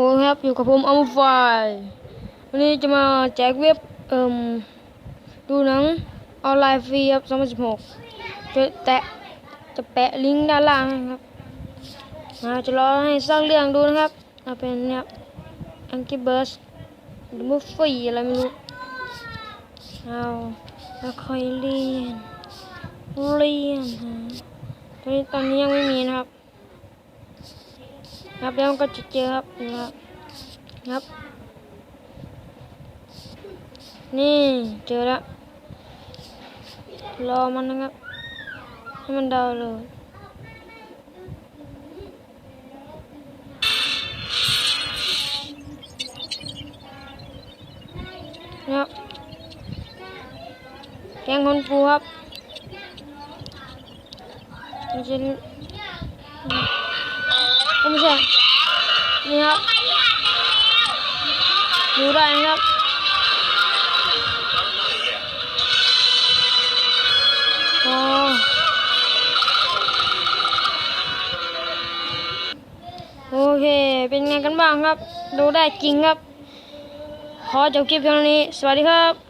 อ้ครับอยู่กับผมอัลฟายวันนี้จะมาแจกเว็บเอ่มดูหนังออนไลน์ฟรีครับ2016จะแตะจะแปะลิงก์ด้านล่างนะครับมาจะรอให้สร้างเรื่องดูนะครับเอาเป็นเนี่ยอังกี้เบิร์สหรือมุฟฟี่อะไรไม่รู้เอาแล้วค่อยเรียนเรียนฮะตอนนี้ตอนนี้ยังไม่มีนะครับ ครับแล้วก็จะเจอครับนะครับครับ นี่เจอแล้วรอมันนะครับให้มันดาวน์โหลดครับแกงคนปูครับมันจะ ไม่ใช่นี่ครับดูได้นะครับโอ้โอเค เป็นไงกันบ้างครับ ดูได้จริงครับ ขอจบคลิปเพียงนี้ สวัสดีครับ